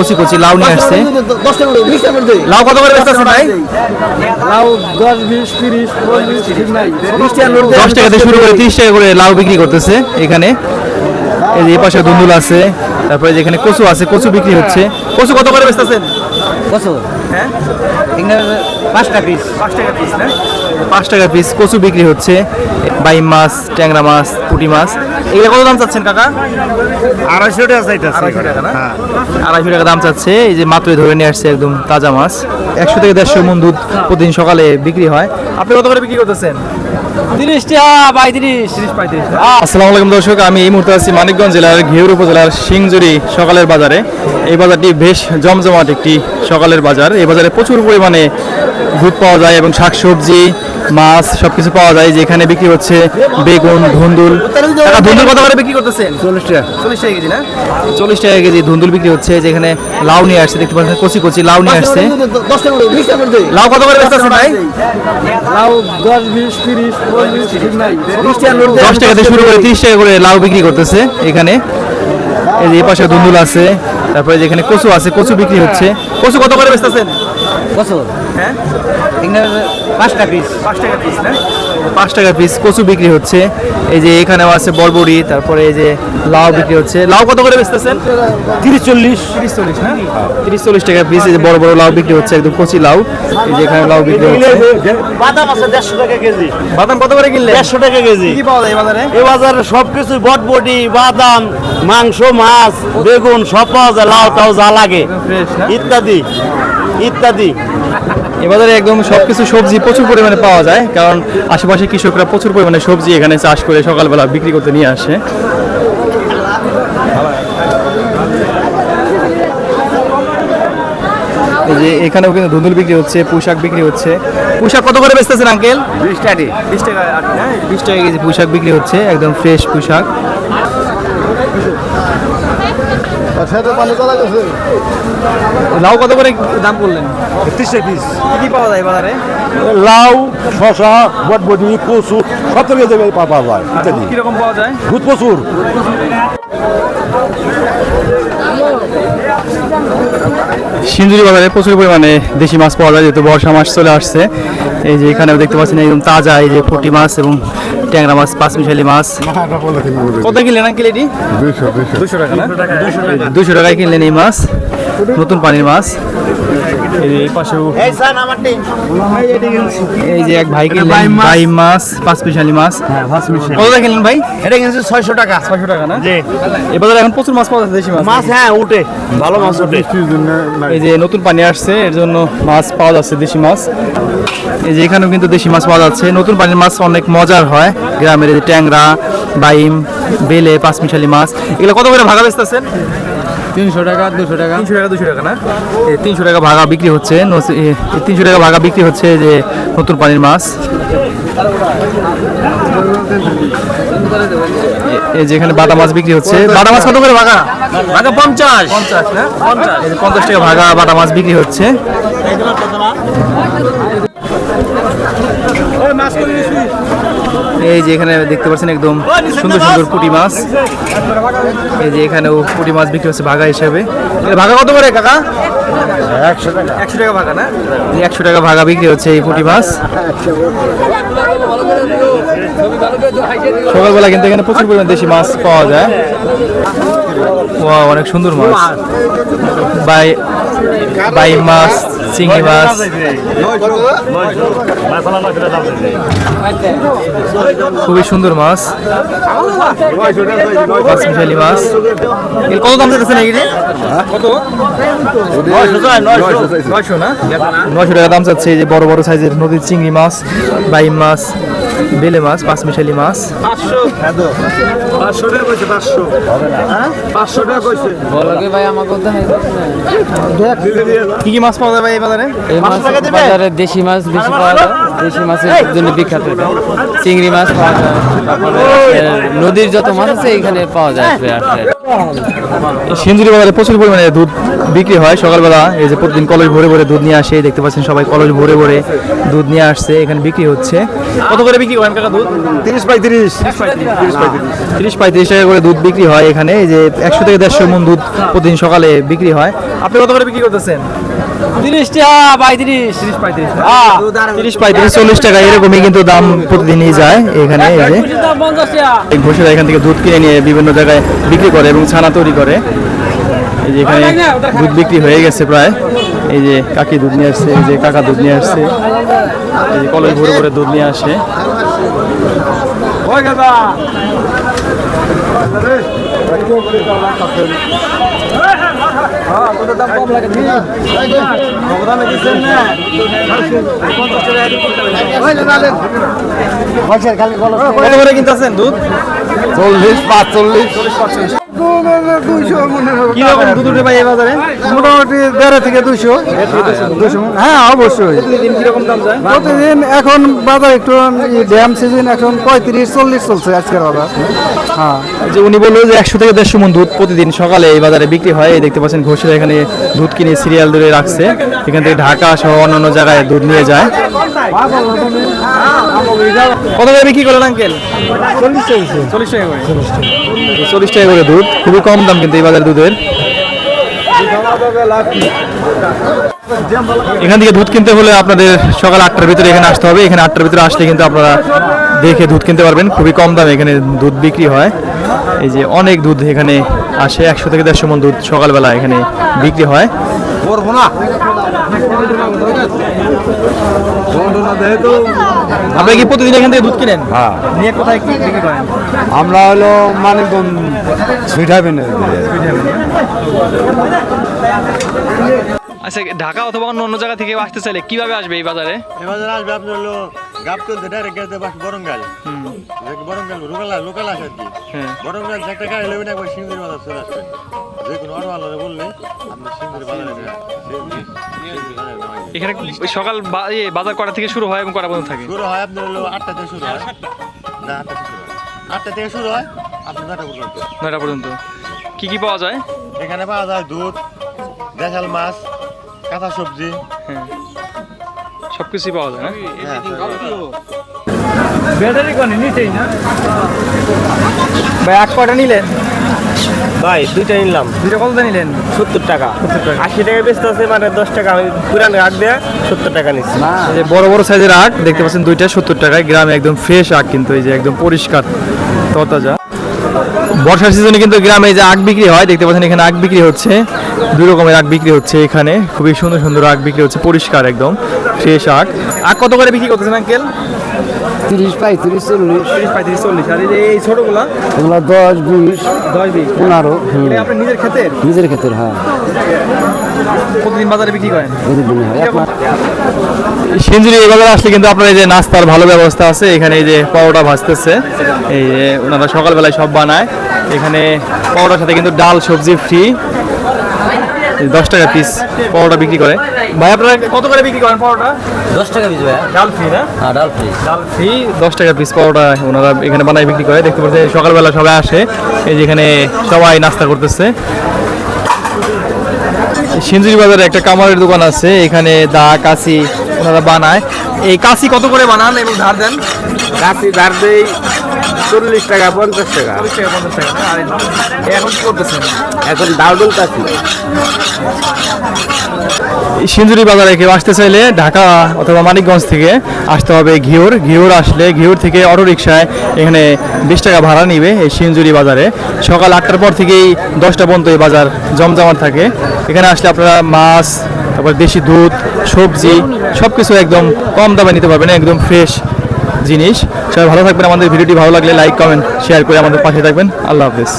কচি কচি লাউ নিয়ে আসছে। লাউ কত করে বেচতেছেন ভাই? লাউ দশ বিশ তিরিশ পঁয়ত্রিশ ঠিক নাই। দশ টাকা থেকে শুরু করে তিরিশ টাকা করে লাউ বিক্রি করতেছে এখানে। এই যে পাশে দুন্দুল আছে তারপরে যেখানে কচু আছে কচু বিক্রি হচ্ছে। কচু কত করে বেচতেছেন? কচু? হ্যাঁ? পাঁচটা পিস পাঁচ টাকা পিস না? পাঁচ টাকা পিস কচু বিক্রি হচ্ছে। বাইম মাছ ট্যাংরা মাছ পুঁটি মাছ। এগুলো কত দাম চাচ্ছেন কাকা? আড়াইশো টাকা চাইতেছে আড়াইশো টাকা না? আড়াইশো টাকা দাম চাচ্ছে। এই যে মাত্রই ধরে নিয়ে আসছে একদম তাজা মাছ। একশো থেকে দেড়শো মন দুধ প্রতিদিন সকালে বিক্রি হয়। আপনি কত করে বিক্রি করতেছেন? টাকা পঁয়ত্রিশ আসসালামু আলাইকুম দর্শক আমি এই মুহূর্তে আছি মানিকগঞ্জ জেলার ঘিউর উপজেলার সিংজুরি সকালের বাজারে। এই বাজারটি বেশ জমজমাট একটি সকালের বাজার। এই বাজারে প্রচুর পরিমাণে দুধ পাওয়া যায় এবং শাকসবজি মাছ সবকিছু পাওয়া যায় যেখানে বিক্রি হচ্ছে বেগুন ধুন্দুল। ধুন্দুল কত করে বিক্রি করতেছেন? চল্লিশ টাকা। চল্লিশ টাকা কেজি না? চল্লিশ টাকা কেজি ধুন্দুল বিক্রি হচ্ছে যেখানে লাউ নিয়ে আসছে দেখতে পাচ্ছেন কচি কচি লাউ নিয়ে আসছে। লাউ কত করে বেচতেছেন ভাই? লাউ দশ বিশ তিরিশ দশ টাকা থেকে শুরু করে তিরিশ টাকা করে লাউ বিক্রি করতেছে এখানে। এই যে এই পাশে ধুন্দুল আছে তারপরে যেখানে কচু আছে কচু বিক্রি হচ্ছে। কচু কত করে বেচতেছেন? কচু? হ্যাঁ? পাঁচটা পিস পাঁচ টাকা পিস না? পাঁচ টাকা পিস কচু বিক্রি হচ্ছে। এই যে এখানেও আছে বরবড়ি তারপরে এই যে লাউ বিক্রি হচ্ছে। লাউ কত করে বেচতেছেন? তিরিশ চল্লিশ। তিরিশ চল্লিশ না তিরিশ চল্লিশ টাকা পিস এই যে বড় বড় লাউ বিক্রি হচ্ছে একদম কচি লাউ। এই যে এখানে লাউ বিক্রি হচ্ছে। বাদাম আছে দেড়শো টাকা কেজি। বাদাম কত করে কিনলে দেড়শো টাকা কেজি। কি পাওয়া যায় বাজারে? এ বাজারে সবকিছু বটবটি বাদাম মাংস মাছ বেগুন সব পাওয়া যায় লাউ টাউ যা লাগে। ইত্যাদি। ইত্যাদি। এ বাজারে একদম সবকিছু সবজি প্রচুর পরিমাণে পাওয়া যায় কারণ আশেপাশে কৃষকরা প্রচুর পরিমাণে সবজি এখানে চাষ করে সকালবেলা বিক্রি করতে নিয়ে আসে। এই যে এখানেও কিন্তু ধুন্দুল বিক্রি হচ্ছে পোশাক বিক্রি হচ্ছে। পোশাক কত করে বেচতেছেন আঙ্কেল? বিশ টাকা। বিশ টাকা বিশ টাকা কেজি পোশাক বিক্রি হচ্ছে একদম ফ্রেশ পোশাক লাউ কত করে দাম করলেন? তিরিশ পিস। কি কি পাওয়া যায় বাজারে? লাউ শশা বটবটি কচু সব থেকে পাওয়া যায় ইত্যাদি। কীরকম পাওয়া যায়? ভূত প্রচুর। সিন্ধুরি বাজারে প্রচুর পরিমাণে দেশি মাছ পাওয়া যায় যেহেতু বর্ষা মাছ চলে আসছে। এই যে এখানে দেখতে পাচ্ছেন একদম তাজা এই যে পুঁটি মাছ এবং ট্যাংরা মাছ পাঁচমিশালি মাছ। কত কিনলেন না এটি? দুশো টাকা না? দুশো টাকায় কিনলেন এই মাছ নতুন পানির মাছ। এই যে পাশেও এই যে এক ভাই কিনলেন ভাই মাছ। পাঁচমিশালি মাছ কত টাকা কিনলেন ভাই? এটা কিনছে ছয়শো টাকা। ছয়শো টাকা না? জি। এই এখন প্রচুর মাছ পাওয়া যাচ্ছে দেশি মাছ। মাছ হ্যাঁ উঠে। ভালো মাছ উঠে। এই যে নতুন পানি আসছে এর জন্য মাছ পাওয়া যাচ্ছে দেশি মাছ। এই যে এখানেও কিন্তু দেশি মাছ পাওয়া যাচ্ছে। নতুন পানির মাছ অনেক মজার হয়। গ্রামের যে ট্যাংরা বাইম বেলে পাঁচমিশালি মাছ। এগুলো কত করে ভাগা বেচতেছেন তিনশো টাকা দুশো টাকা। তিনশো টাকা দুশো টাকা না? এই তিনশো টাকা ভাগা বিক্রি হচ্ছে নসি- তিনশো টাকা ভাগা বিক্রি হচ্ছে যে নতুন পানির মাছ। এই যে এখানে বাটা মাছ বিক্রি হচ্ছে। বাটা মাছ কত করে ভাগা? টাকা পঞ্চাশ। পঞ্চাশ না? পঞ্চাশ। টাকা ভাগা বাটা মাছ বিক্রি হচ্ছে। এই যে এখানে দেখতে পাচ্ছেন একদম সুন্দর সুন্দর পুটি মাছ। এই যে এখানেও পুটি মাছ বিক্রি হচ্ছে ভাগা হিসাবে। ভাগা কত করে কাকা? একশো টাকা ভাগা একশো টাকা ভাগা বিক্রি হচ্ছে এই পুটি মাছ। সকালবেলা কিন্তু এখানে প্রচুর পরিমাণ দেশি মাছ পাওয়া যায়। Wow, অনেক সুন্দর মাছ। বাই বাই মাছ চিংড়ি মাছ। খুবই সুন্দর মাছ। মাছ। মিশালি মাছ কত দাম চাইতেছেন এগুলি কত নয়শো। টাকা দাম চাচ্ছে এই যে বড় বড় সাইজের নদীর চিংড়ি মাছ বাইম মাছ। বেলে মাছ পাঁচ মিশালি মাছ। পাঁচশো। টাকা কইছে পাঁচশো। পাঁচশো টাকা কইছে। বলকে ভাই আমাকে কি কি মাছ পাওয়া যায় ভাই এই বাজারে? এই মাছ বাজারে দেশি মাছ বেশি পাওয়া যায়। দেশি মাছের জন্য বিখ্যাত চিংড়ি মাছ পাওয়া যায় তারপরে নদীর যত মাছ আছে এখানে পাওয়া যায় সিন্ধুরি বাজারে প্রচুর পরিমাণে দুধ বিক্রি হয়। সকালবেলা এই যে প্রতিদিন কলেজ ভরে ভরে দুধ নিয়ে আসে দেখতে পাচ্ছেন সবাই কলেজ ভরে ভরে দুধ নিয়ে আসছে এখানে বিক্রি হচ্ছে। কত করে বিক্রি করেন কাকা দুধ? তিরিশ পঁয়ত্রিশ। তিরিশ পঁয়ত্রিশ টাকা করে দুধ বিক্রি হয় এখানে। এই যে একশো থেকে দেড়শো মন দুধ প্রতিদিন সকালে বিক্রি হয়। আপনি কত করে বিক্রি করতেছেন? তিরিশ টাকা পঁয়ত্রিশ তিরিশ পঁয়ত্রিশ। তিরিশ পঁয়ত্রিশ চল্লিশ টাকা এরকমই কিন্তু দাম প্রতিদিনই যায় এখানে এই ঘোষেরা এখান থেকে দুধ কিনে নিয়ে বিভিন্ন জায়গায় বিক্রি করে এবং ছানা তৈরি করে। এই যে এখানে দুধ বিক্রি হয়ে গেছে প্রায়। এই যে কাকি দুধ নিয়ে আসছে এই যে কাকা দুধ নিয়ে আসছে। এই যে কলেজ ভরে ভরে দুধ নিয়ে আসে। কত পাঁচ কিনতেছেন দুধ চল্লিশ পাঁচচল্লিশ কি হ্যাঁ অবশ্যই। এখন বাজার একটু সিজন এখন পঁয়ত্রিশ, চল্লিশ চলছে আজকের হ্যাঁ। যে উনি বলল যে একশো থেকে দেড়শো মন দুধ প্রতিদিন সকালে এই বাজারে বিক্রি হয়। দেখতে পাচ্ছেন ঘোষেরা এখানে দুধ কিনে সিরিয়াল ধরে রাখছে। এখান থেকে ঢাকা সহ অন্যান্য জায়গায় দুধ নিয়ে যায়। কত করে বিক্রি করলেন আঙ্কেল? চল্লিশ চলছে চল্লিশ টাকা করে। চল্লিশ টাকা করে দুধ খুবই কম দাম কিন্তু এই বাজারে দুধের। এখান থেকে দুধ কিনতে হলে আপনাদের সকাল আটটার ভিতরে এখানে আসতে হবে। এখানে আটটার ভিতরে আসলে কিন্তু আপনারা দেখে দুধ কিনতে পারবেন। খুবই কম দামে এখানে দুধ বিক্রি হয়। এই যে অনেক দুধ এখানে আসে। একশো থেকে দেড়শো মন দুধ সকালবেলা এখানে বিক্রি হয়। করব না। আপনি কি প্রতিদিন এখান থেকে দুধ কিনেন? হ্যাঁ। নিয়ে কোথায় কি বিক্রি করেন? আমরা হলো মানে সুইট হ্যাভেন আচ্ছা ঢাকা অথবা অন্য অন্য জায়গা থেকে আসতে চাইলে কীভাবে আসবে এই বাজারে? এবার আসবে আপনার হলো গাপ তুলতে ডাইরেক্ট গেছে বাস বরঙ্গাল বরঙ্গাল লোকাল লোকাল আসে আর কি। হ্যাঁ। বরঙ্গাল একটা গাড়ি নেবেন একবার সিঙ্গুরি বাজার চলে আসবেন যে কোনো অটো বললে আপনি সিঙ্গুরি বাজারে। এখানে ওই সকাল বাজার কটা থেকে শুরু হয় এবং কটা পর্যন্ত থাকে? শুরু হয় আপনার হলো আটটা থেকে শুরু হয়। না আটটা থেকে শুরু হয়। আটটা থেকে শুরু হয় আপনি নটা পর্যন্ত। নয়টা পর্যন্ত। কি কি পাওয়া যায়? এখানে পাওয়া যায় দুধ দেশাল মাছ কাঁচা সবজি। সব কিছুই পাওয়া যায় না? ব্যাটারি কোনে নিচেই না? ভাই এক কটা নিলেন? ভাই দুইটা নিলাম। দুইটা কত নিলেন? সত্তর টাকা। আশি টাকা বেচতে আছে মানে দশ টাকা। আমি পুরান আগ দেয়া সত্তর টাকা নিচ্ছি। এই যে বড় বড় সাইজের আখ দেখতে পাচ্ছেন দুইটা সত্তর টাকায়। গ্রামে একদম ফ্রেশ আখ কিন্তু এই যে একদম পরিষ্কার তরতাজা। বর্ষার সিজনে কিন্তু গ্রামে যে আখ বিক্রি হয়, দেখতে পাচ্ছেন এখানে আখ বিক্রি হচ্ছে। দুই রকমের আখ বিক্রি হচ্ছে এখানে। খুবই সুন্দর সুন্দর আখ বিক্রি হচ্ছে, পরিষ্কার একদম, ফ্রেশ আখ। আখ কত করে বিক্রি করতেছেন, আঙ্কেল? তিরিশ পঁয়ত্রিশ চল্লিশ। তিরিশ পঁয়ত্রিশ চল্লিশ। আর এই ছোটগুলা? এগুলো দশ বিশ দশ বিশ। পনেরো এটা আপনার নিজের ক্ষেতের? নিজের ক্ষেত্রে হ্যাঁ। প্রতিদিন বাজারে বিক্রি করেন? প্রতিদিন হয়। সিঞ্জুরি এই বাজারে আসলে কিন্তু আপনার এই যে নাস্তার ভালো ব্যবস্থা আছে। এখানে এই যে পাউডার ভাজতেছে। এই যে ওনারা সকালবেলায় সব বানায়। এখানে পাউডার সাথে কিন্তু ডাল সবজি ফ্রি দশ টাকা পিস পাউডার বিক্রি করে। ভাই আপনারা কত করে বিক্রি করেন পাউডার দশ টাকা পিস ভাই ডাল ফ্রি না? হ্যাঁ ডাল ফ্রি। ডাল ফ্রি দশ টাকা পিস পাউডার ওনারা এখানে বানায় বিক্রি করে। দেখতে পাচ্ছেন সকালবেলা সবাই আসে। এই যে এখানে সবাই নাস্তা করতেছে। সিঞ্জুরি বাজারে একটা কামারের দোকান আছে। এখানে দা কাশি ওনারা বানায়। এই কাশি কত করে বানান এবং ধার দেন? কাশি ধার দেই চল্লিশ টাকা পঞ্চাশ টাকা। এখন কি করতেছেন? এখন দাউডুল কাশি সিঞ্জুরি বাজারে কেউ আসতে চাইলে ঢাকা অথবা মানিকগঞ্জ থেকে আসতে হবে ঘিওর। ঘিওর আসলে ঘিওর থেকে অটো রিক্সায় এখানে বিশ টাকা ভাড়া নিবে এই সিঞ্জুরি বাজারে। সকাল আটটার পর থেকেই দশটা পর্যন্ত এই বাজার জমজমাট থাকে। এখানে আসলে আপনারা মাছ তারপর দেশি দুধ সবজি সব কিছু একদম কম দামে নিতে পারবেন একদম ফ্রেশ। জিনিস। সবাই ভালো থাকবেন। আমাদের ভিডিওটি ভালো লাগলে লাইক কমেন্ট শেয়ার করে আমাদের পাশে থাকবেন। আল্লাহ হাফিজ।